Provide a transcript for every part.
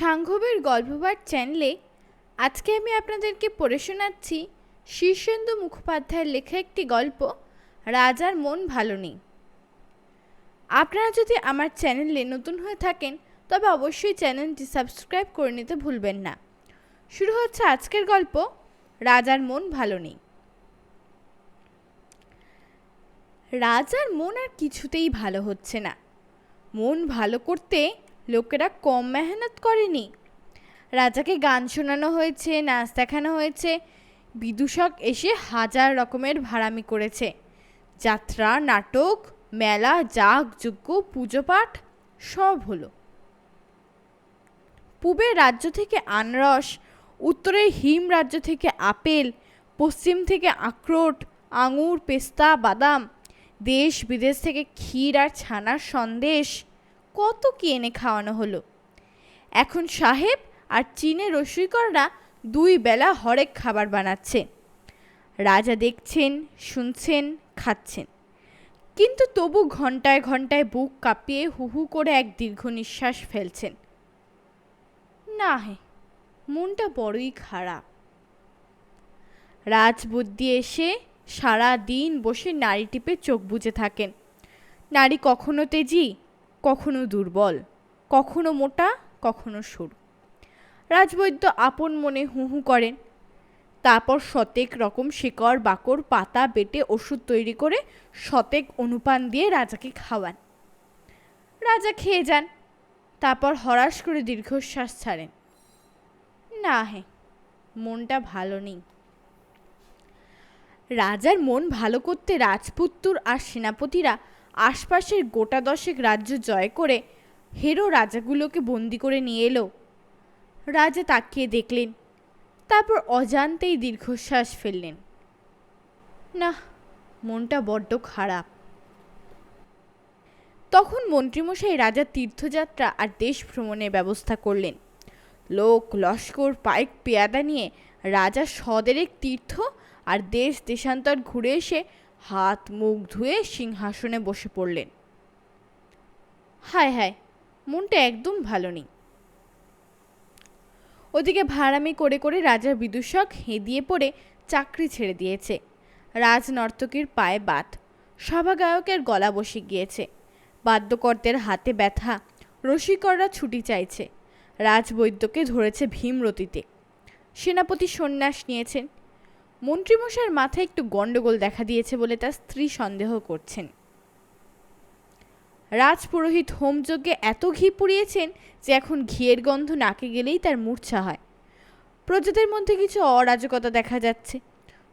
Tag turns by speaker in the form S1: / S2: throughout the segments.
S1: সাংঘবের গল্পপাঠ চ্যানেলে আজকে আমি আপনাদেরকে পড়ে শোনাচ্ছি শীর্ষেন্দু মুখোপাধ্যায়ের লেখা একটি গল্প, রাজার মন ভালো নেই। আপনারা যদি আমার চ্যানেলে নতুন হয়ে থাকেন, তবে অবশ্যই চ্যানেলটি সাবস্ক্রাইব করে নিতে ভুলবেন না। শুরু হচ্ছে আজকের গল্প, রাজার মন ভালো নেই। রাজার মন আর কিছুতেই ভালো হচ্ছে না। মন ভালো করতে লোকেরা কম মেহনত করেনি। রাজাকে গান শোনানো হয়েছে, নাচ দেখানো হয়েছে। বিদূষক এসে হাজার রকমের ভাড়ামি করেছে। যাত্রা, নাটক, মেলা, যাগ, যজ্ঞ পুজো পাঠ সব হলো। পূবের রাজ্য থেকে আনারস উত্তরের হিম রাজ্য থেকে আপেল, পশ্চিম থেকে আখরোট, আঙুর, পেস্তা, বাদাম দেশ বিদেশ থেকে ক্ষীর আর ছানার সন্দেশ কত কি এনে খাওয়ানো হলো? এখন সাহেব আর চীনের রসইকররা দুই বেলা হরেক খাবার বানাচ্ছে। রাজা দেখছেন, শুনছেন, খাচ্ছেন। কিন্তু তবু ঘন্টায় ঘন্টায় বুক কাঁপিয়ে হু হু করে এক দীর্ঘ নিঃশ্বাস ফেলছেন। না হে, মনটা বড়ই খারাপ। রাজবুদ্ধি এসে সারা দিন বসে নারী টিপে চোখ বুজে থাকেন। নারী কখনো তেজি কখনো দুর্বল, কখনো মোটা, কখনো সরু। রাজবৈদ্য আপন মনে হু হু করেন। তারপর শতেক রকম শিকড় বাকড় পাতা বেটে ওষুধ তৈরি করে শতেক অনুপান দিয়ে রাজাকে খাওয়ান। রাজা খেয়ে যান। তারপর হরাস করে দীর্ঘশ্বাস ছাড়েন। না হে, মনটা ভালো নেই। রাজার মন ভালো করতে রাজপুত্তুর আর সেনাপতিরা আশপাশের গোটা দশেক রাজ্য জয় করে হেরো রাজাগুলোকে বন্দি করে নিয়ে এলো। রাজা তাকিয়ে দেখলেন, তারপর অজান্তেই দীর্ঘশ্বাস ফেললেন। না মনটা বড্ড খারাপ। তখন মন্ত্রীমশাই রাজার তীর্থযাত্রা আর দেশ ভ্রমণের ব্যবস্থা করলেন। লোক, লস্কর, পাইক, পেয়াদা নিয়ে রাজা সদেরেক তীর্থ আর দেশ দেশান্তর ঘুরে এসে হাত, মুখ ধুয়ে সিংহাসনে বসে পড়লেন। হায় হায়, মনটা একদম ভালো নেই। ওদিকে ভাড়ামি করে করে রাজার বিদূষক হেঁদিয়ে পড়ে চাকরি ছেড়ে দিয়েছে। রাজ নর্তকীর পায়ে বাত সভা গায়কের গলা বসে গিয়েছে। বাদ্যকর্তের হাতে ব্যথা, রসিকররা ছুটি চাইছে। রাজবৈদ্যকে ধরেছে ভীমরতিতে। সেনাপতি সন্ন্যাস নিয়েছেন মন্ত্রীমশাইয়ের মাথায় একটু গণ্ডগোল দেখা দিয়েছে বলে তার স্ত্রী সন্দেহ করছেন। রাজপুরোহিত হোমযজ্ঞে এত ঘি পুড়িয়েছেন যে এখন ঘিয়ের গন্ধ নাকে গেলেই তার মূর্ছা হয়। প্রজাদের মধ্যে কিছু অরাজকতা দেখা যাচ্ছে।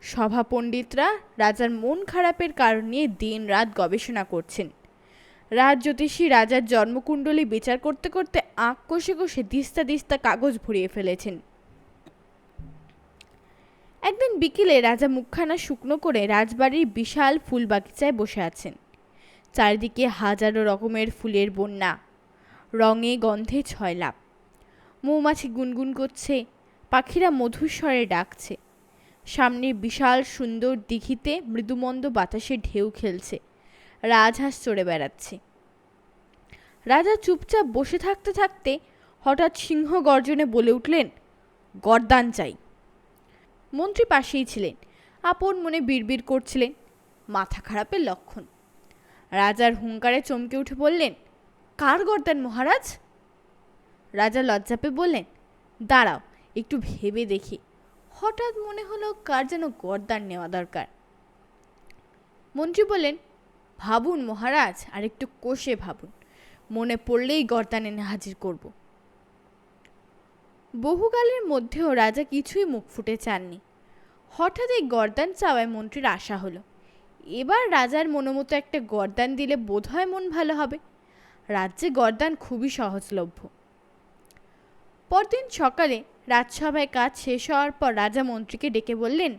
S1: সভা পণ্ডিতরা রাজার মন খারাপের কারণ নিয়ে দিন রাত গবেষণা করছেন। রাজ জ্যোতিষী রাজার জন্মকুণ্ডলী বিচার করতে করতে আঁক কষে কষে দিস্তা দিস্তা কাগজ ভরিয়ে ফেলেছেন। একদিন বিকেলে রাজা মুখখানা শুকনো করে রাজবাড়ির বিশাল ফুল বাগিচায় বসে আছেন। চারিদিকে হাজারো রকমের ফুলের বন্যা, রঙে গন্ধে ছয়লাভ মৌমাছি গুনগুন করছে, পাখিরা মধুস্বরে ডাকছে। সামনে বিশাল সুন্দর দিঘিতে মৃদুমন্দ বাতাসে ঢেউ খেলছে। রাজহাঁস চড়ে বেড়াচ্ছে। রাজা চুপচাপ বসে থাকতে থাকতে হঠাৎ সিংহ গর্জনে বলে উঠলেন, গরদান চাই। মন্ত্রী পাশেই ছিলেন। আপন মনে বিড়বিড় করছিলেন। মাথা খারাপের লক্ষণ। রাজার হুঙ্কারে চমকে উঠে বললেন, কার গর্দান মহারাজ? রাজা লজ্জা পেয়ে বললেন, দাঁড়াও, একটু ভেবে দেখি। হঠাৎ মনে হলো কার যেন গর্দান নেওয়া দরকার। মন্ত্রী বললেন, ভাবুন মহারাজ আর একটু কষে ভাবুন। মনে পড়লেই গর্দান এনে হাজির করব। বহুকালের মধ্যেও রাজা কিছুই মুখ ফুটে চাননি। হঠাৎ এই গরদান চাওয়ায় মন্ত্রীর আশা হলো। এবার রাজার মনোমতো একটা গরদান দিলে বোধহয় মন ভালো হবে। রাজ্যে গরদান খুবই সহজলভ্য। পরদিন সকালে রাজসভায় কাজ শেষ হওয়ার পর রাজা মন্ত্রীকে ডেকে বললেন,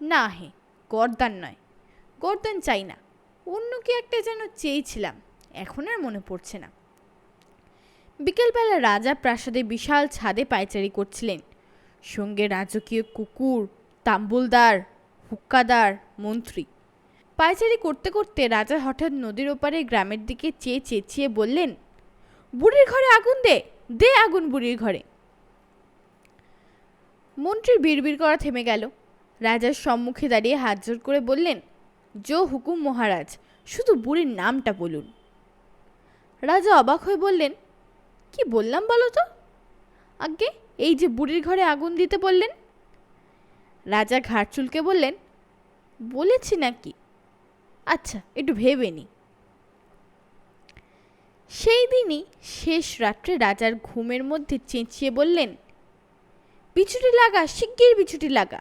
S1: না হে, গরদান নয়। গরদান চাই না। অন্য কি একটা যেন চেয়েছিলাম, এখন আর মনে পড়ছে না। বিকেলবেলা রাজা প্রাসাদে বিশাল ছাদে পায়চারি করছিলেন। সঙ্গে রাজকীয় কুকুর, তাম্বুলদার, হুক্কাদার, মন্ত্রী। পায়চারি করতে করতে রাজা হঠাৎ নদীর ওপারে গ্রামের দিকে চেয়ে চেঁচিয়ে বললেন, বুড়ির ঘরে আগুন দে দে আগুন বুড়ির ঘরে। মন্ত্রীর বিড়বিড় করা থেমে গেল। রাজার সম্মুখে দাঁড়িয়ে হাত জোর করে বললেন, জো হুকুম মহারাজ, শুধু বুড়ির নামটা বলুন। রাজা অবাক হয়ে বললেন কি বললাম বলো তো? আগে এই যে বুড়ির ঘরে আগুন দিতে বললেন? রাজা ঘাট চুলকে বললেন, বলেছি নাকি? আচ্ছা একটু ভেবে নি। সেই দিনই শেষ রাত্রে রাজার ঘুমের মধ্যে চেঁচিয়ে বললেন, বিছুটি লাগা, শিগগির বিছুটি লাগা।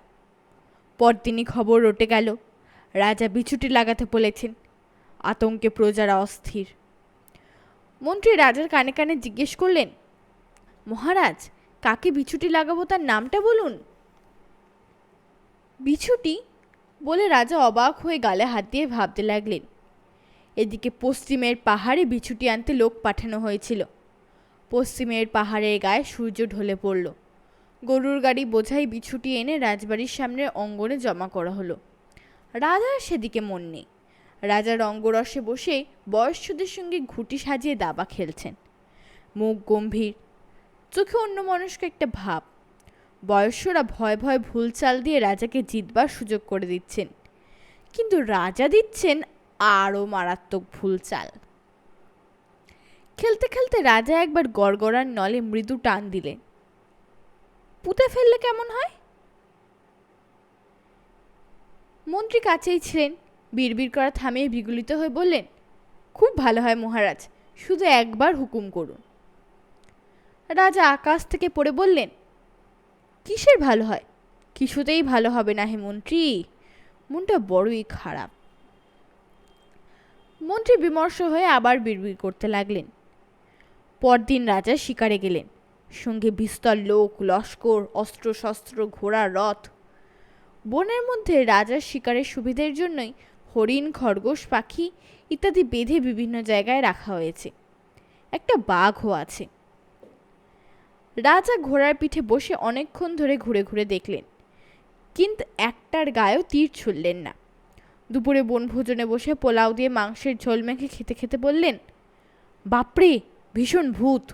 S1: পরদিনই খবর রটে গেল। রাজা বিছুটি লাগাতে বলেছেন, আতঙ্কে প্রজারা অস্থির। মন্ত্রী রাজার কানে কানে জিজ্ঞেস করলেন, মহারাজ, কাকে বিছুটি লাগাবো তার নামটা বলুন? বিছুটি? বলে রাজা অবাক হয়ে গালে হাত দিয়ে ভাবতে লাগলেন। এদিকে পশ্চিমের পাহাড়ে বিছুটি আনতে লোক পাঠানো হয়েছিল। পশ্চিমের পাহাড়ের গায়ে সূর্য ঢলে পড়ল। গরুর গাড়ি বোঝাই বিছুটি এনে রাজবাড়ির সামনের অঙ্গনে জমা করা হলো। রাজার সেদিকে মন নেই। রাজা রঙ্গরসে বসে বয়স্কদের সঙ্গে ঘুটি সাজিয়ে দাবা খেলছেন। মুখ গম্ভীর, চোখে অন্য মানুষকে একটা ভাব। বয়স্করা ভয় ভয় ভুল চাল দিয়ে রাজাকে জিতবার সুযোগ করে দিচ্ছেন। কিন্তু রাজা দিচ্ছেন আরও মারাত্মক ভুল চাল খেলতে খেলতে রাজা একবার গড়গড়ার নলে মৃদু টান দিলেন। পুঁতে ফেললে কেমন হয়? মন্ত্রী কাছেই ছিলেন। বিড়বিড় করা থামিয়ে বিগলিত হয়ে বললেন, খুব ভালো হয় মহারাজ, শুধু একবার হুকুম করুন। রাজা আকাশ থেকে পড়ে বললেন, কিসের ভালো হয়? কিছুতেই ভালো হবে না হে মন্ত্রী। মনটা বড়ই খারাপ। মন্ত্রী বিমর্ষ হয়ে আবার বিড়বিড় করতে লাগলেন। পরদিন রাজা শিকারে গেলেন। সঙ্গে বিস্তর লোক, লস্কর, অস্ত্রশস্ত্র, ঘোড়া, রথ। বনের মধ্যে রাজার শিকারের সুবিধের জন্যই হরিণ, খরগোশ, পাখি ইত্যাদি বেঁধে বিভিন্ন জায়গায় রাখা হয়েছে। একটা বাঘও আছে। রাজা ঘোড়ার পিঠে বসে অনেকক্ষণ ধরে ঘুরে ঘুরে দেখলেন। কিন্তু একটার গায়েও তীর ছুড়লেন না। দুপুরে বনভোজনে বসে পোলাও দিয়ে মাংসের ঝোল মেখে খেতে খেতে বললেন, বাপরে, ভীষণ ভূত!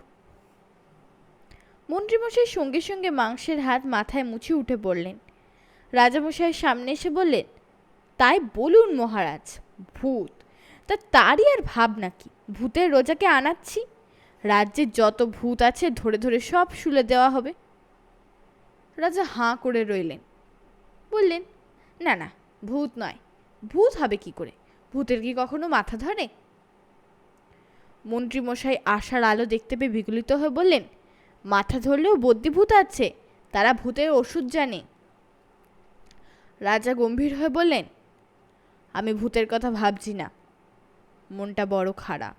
S1: মন্ত্রীমশাই সঙ্গে সঙ্গে মাংসের হাত মাথায় মুছে উঠে পড়লেন। রাজামশাইয়ের সামনে এসে বললেন তাই বলুন মহারাজ, ভূত। তা তারই আর ভাব নাকি? ভূতের রোজাকে আনাচ্ছি? রাজ্যে যত ভূত আছে, ধরে ধরে সব শুলে দেওয়া হবে। রাজা হাঁ করে রইলেন। বললেন, না না, ভূত নয়। ভূত হবে কি করে? ভূতের কি কখনো মাথা ধরে? মন্ত্রীমশাই আশার আলো দেখতে পেয়ে বিগলিত হয়ে বললেন, মাথা ধরলেও বদ্যি ভূত আছে। তারা ভূতের ওষুধ জানে। রাজা গম্ভীর হয়ে বললেন আমি ভূতের কথা ভাবছি না। মনটা বড় খারাপ।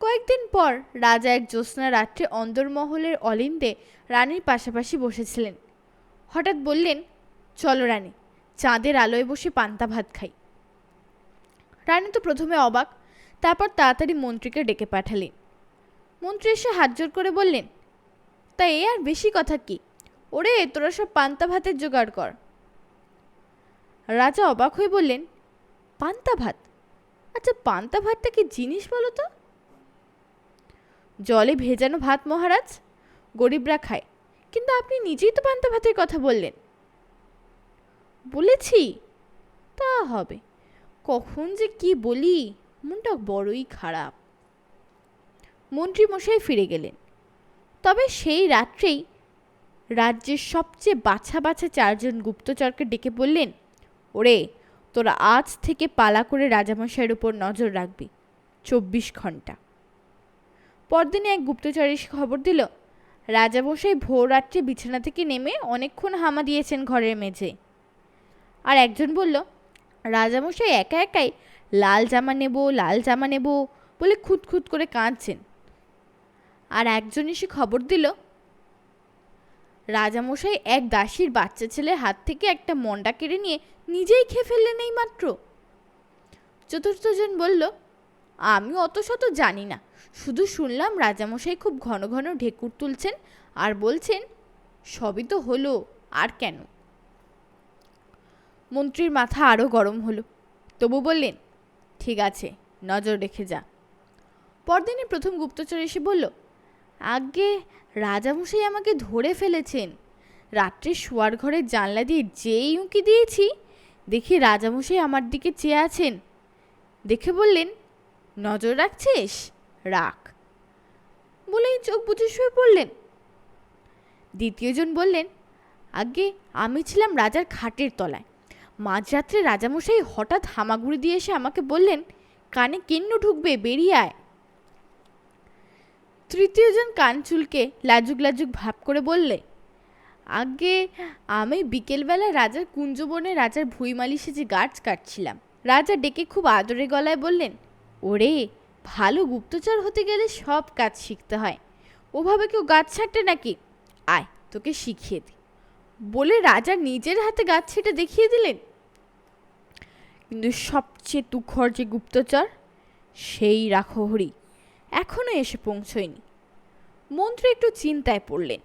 S1: কয়েকদিন পর রাজা এক জ্যোৎস্না রাত্রে অন্দরমহলের অলিন্দে রানীর পাশাপাশি বসেছিলেন। হঠাৎ বললেন, চলো রানী, চাঁদের আলোয় বসে পান্তা ভাত খাই। রানী তো প্রথমে অবাক, তারপর তাড়াতাড়ি মন্ত্রীকে ডেকে পাঠালেন। মন্ত্রী এসে হাত জোর করে বললেন, তা এ আর বেশি কথা কি? ওরে, তোরা সব পান্তা ভাতের জোগাড় কর। রাজা অবাক হয়ে বললেন, পান্তা ভাত? আচ্ছা পান্তা ভাতটা কি জিনিস বলো তো? জলে ভেজানো ভাত, মহারাজ। গরিবরা খায়। কিন্তু আপনি নিজেই তো পান্তা ভাতের কথা বললেন। বলেছি, তা হবে। কখন যে কি বলি, মনটা বড়ই খারাপ। মন্ত্রীমশাই ফিরে গেলেন। তবে সেই রাত্রেই রাজ্যের সবচেয়ে বাছা বাছা চারজন গুপ্তচরকে ডেকে বললেন ওরে, তোরা আজ থেকে পালা করে রাজামশাইয়ের উপর নজর রাখবি। চব্বিশ ঘণ্টা পরদিনে এক গুপ্তচর এসে খবর দিল, রাজামশাই ভোর রাত্রে বিছানা থেকে নেমে অনেকক্ষণ হামা দিয়েছেন ঘরের মেঝে। আর একজন বলল, রাজামশাই একা একাই লাল জামা নেব, লাল জামা নেব বলে খুঁতখুত করে কাঁদছেন। আর একজন এসে খবর দিল, রাজামশাই এক দাসীর বাচ্চা ছেলের হাত থেকে একটা মন্ডা কেড়ে নিয়ে নিজেই খেয়ে ফেললেন এই মাত্র চতুর্থজন বলল, আমি অত শত জানি না। শুধু শুনলাম রাজামশাই খুব ঘন ঘন ঢেকুর তুলছেন আর বলছেন, সবই তো হলো, আর কেন? মন্ত্রীর মাথা আরও গরম হলো। তবু বললেন, ঠিক আছে, নজর রেখে যা। পরদিনই প্রথম গুপ্তচর এসে বলল আগে রাজামশাই আমাকে ধরে ফেলেছেন। রাত্রে শোয়ার ঘরের জানলা দিয়ে যেই উঁকি দিয়েছি দেখি রাজামশাই আমার দিকে চেয়ে আছেন। দেখে বললেন, নজর রাখছিস? রাখ। বলেই চোখ বুঝে শুয়ে পড়লেন। দ্বিতীয়জন বললেন, আগে আমি ছিলাম রাজার খাটের তলায়। মাঝরাত্রে রাজামশাই হঠাৎ হামাগুড়ি দিয়ে এসে আমাকে বললেন, কানে কেন্ন ঢুকবে, বেরিয়ে আয়। তৃতীয়জন কান চুলকে লাজুক লাজুক ভাব করে বললে আগে আমি বিকেলবেলা রাজার কুঞ্জবনে রাজার ভুইমালি সেজে গাছ কাটছিলাম। রাজা ডেকে খুব আদরে গলায় বললেন, ওরে, ভালো গুপ্তচর হতে গেলে সব কাজ শিখতে হয়। ওভাবে কেউ গাছ ছাঁটে নাকি? আয়, তোকে শিখিয়ে দি বলে রাজা নিজের হাতে গাছ ছেটে দেখিয়ে দিলেন, কিন্তু সবচেয়ে তুখর যে গুপ্তচর, সেই রাখহরি এখনও এসে পৌঁছয়নি। মন্ত্রী একটু চিন্তায় পড়লেন।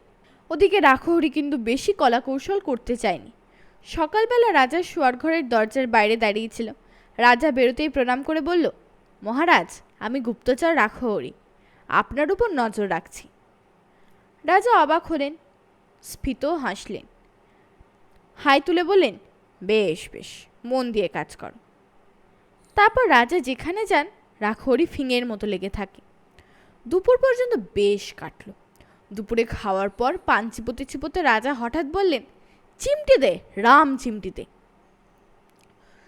S1: ওদিকে রাখহরি কিন্তু বেশি কলা কৌশল করতে চায়নি। সকালবেলা রাজার শোয়ার ঘরের দরজার বাইরে দাঁড়িয়েছিল। রাজা বেরোতেই প্রণাম করে বলল, মহারাজ, আমি গুপ্তচর রাখহরি। আপনার উপর নজর রাখছি। রাজা অবাক হলেন, স্ফীত হাসলেন। হাই তুলে বললেন, বেশ বেশ, মন দিয়ে কাজ করো। তারপর রাজা যেখানে যান, রাখহরি ফিঙের মতো লেগে থাকে। দুপুর পর্যন্ত বেশ কাটল। দুপুরে খাওয়ার পর পান চিপোতে চিপোতে রাজা হঠাৎ বললেন, চিমটি দে, রাম চিমটি দে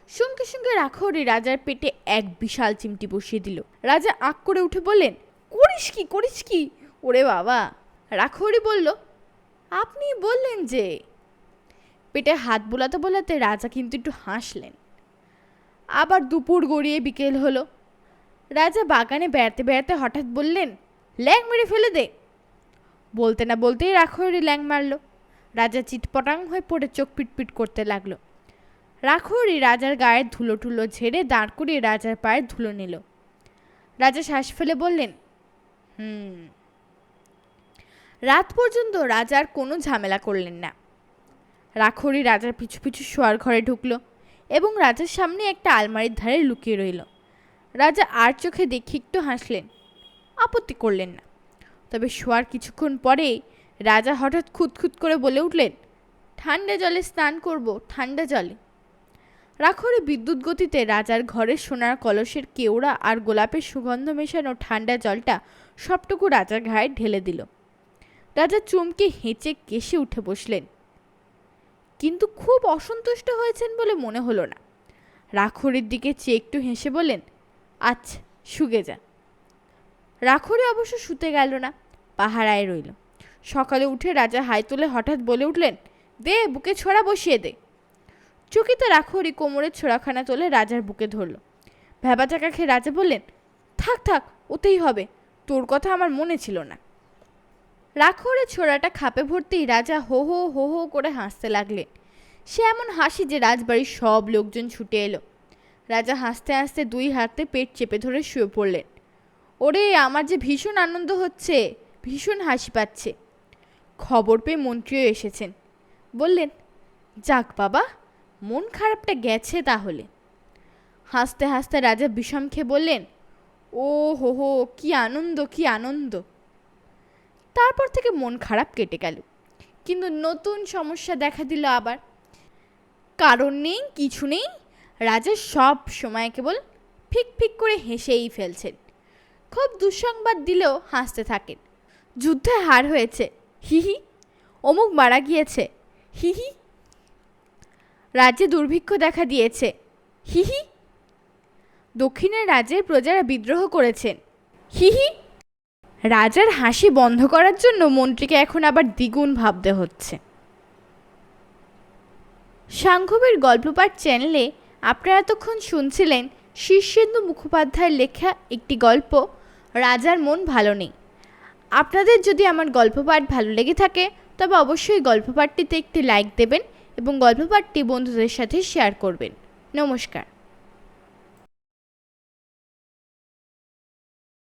S1: সঙ্গে সঙ্গে রাখহরি রাজার পেটে এক বিশাল চিমটি বসিয়ে দিল। রাজা আঁক করে উঠে বললেন, করিস কি করিস কি? ওরে বাবা! রাখহরি বলল, আপনি বললেন যে পেটে হাত বোলাতে বোলাতে রাজা কিন্তু একটু হাসলেন। আবার দুপুর গড়িয়ে বিকেল হলো। রাজা বাগানে বেড়াতে বেড়াতে হঠাৎ বললেন, ল্যাং মেরে ফেলে দে। বলতে না বলতেই রাখহরি ল্যাং মারল। রাজা চিটপটাং হয়ে পড়ে চোখ পিটপিট করতে লাগল। রাখহরি রাজার গায়ের ধুলো টুলো ঝেড়ে দাঁড় করিয়ে রাজার পায়ের ধুলো নিল। রাজা শ্বাস ফেলে বললেন, হুম, রাত পর্যন্ত রাজার কোনো ঝামেলা করলেন না। রাখহরি রাজার পিছু পিছু শোয়ার ঘরে ঢুকলো এবং রাজার সামনে একটা আলমারির ধারে লুকিয়ে রইল। রাজা আর চোখে দেখে একটু হাসলেন, আপত্তি করলেন না। তবে শোয়ার কিছুক্ষণ পরেই রাজা হঠাৎ খুঁতখুত করে বলে উঠলেন ঠান্ডা জলে স্নান করব ঠান্ডা জলে। রাখরে বিদ্যুৎ গতিতে রাজার ঘরের সোনার কলসের কেওড়া আর গোলাপের সুগন্ধ মেশানো ঠান্ডা জলটা সবটুকু রাজার ঘায়ে ঢেলে দিল। রাজা চমকে হেঁচে কেসে উঠে বসলেন। কিন্তু খুব অসন্তুষ্ট হয়েছেন বলে মনে হলো না। রাখরির দিকে চেয়ে একটু হেসে বললেন আচ্ছা শুগে যা রাখরি অবশ্য শুতে গেল না। পাহারায় রইল। সকালে উঠে রাজা হাই তুলে হঠাৎ বলে উঠলেন, দে, বুকে ছোড়া বসিয়ে দে। চকিতে রাখরি কোমরের ছোড়াখানা তোলে রাজার বুকে ধরল। ভেবা চাকা খেয়ে রাজা বললেন, থাক থাক, ওতেই হবে। তোর কথা আমার মনে ছিল না। রাখরে ছোড়াটা খাপে ভর্তি রাজা হো হো হো হো করে হাসতে লাগলেন। সে এমন হাসি যে রাজবাড়ির সব লোকজন ছুটে এলো। রাজা হাসতে হাসতে দুই হাতে পেট চেপে ধরে শুয়ে পড়লেন। ওরে, আমার যে ভীষণ আনন্দ হচ্ছে! ভীষণ হাসি পাচ্ছে। খবর পেয়ে মন্ত্রীও এসেছেন। বললেন, যাক বাবা, মন খারাপটা গেছে তাহলে। হাসতে হাসতে রাজা বিষম খেয়ে বললেন ও হো হো, কী আনন্দ, কি আনন্দ। তারপর থেকে মন খারাপ কেটে গেল। কিন্তু নতুন সমস্যা দেখা দিল আবার। কারণ নেই, কিছু নেই, রাজা সব সময় কেবল ফিক ফিক করে হেসেই ফেলছেন। খুব দুঃসংবাদ দিলেও হাসতে থাকেন। যুদ্ধে হার হয়েছে। হিহি অমুক মারা গিয়েছে। হিহি রাজ্যে দুর্ভিক্ষ দেখা দিয়েছে। হিহি দক্ষিণের রাজ্যের প্রজারা বিদ্রোহ করেছেন। হিহি রাজার হাসি বন্ধ করার জন্য মন্ত্রীকে এখন আবার দ্বিগুণ ভাবতে হচ্ছে। সাংঘবের গল্পপাঠ চ্যানেলে আপনারা এতক্ষণ শুনছিলেন শীর্ষেন্দু মুখোপাধ্যায়ের লেখা একটি গল্প, রাজার মন ভালো নেই। আপনাদের যদি আমার গল্প পাঠ ভালো লেগে থাকে, তবে অবশ্যই গল্প পাঠটিতে একটি লাইক দেবেন এবং গল্প পাঠটি বন্ধুদের সাথে শেয়ার করবেন। নমস্কার।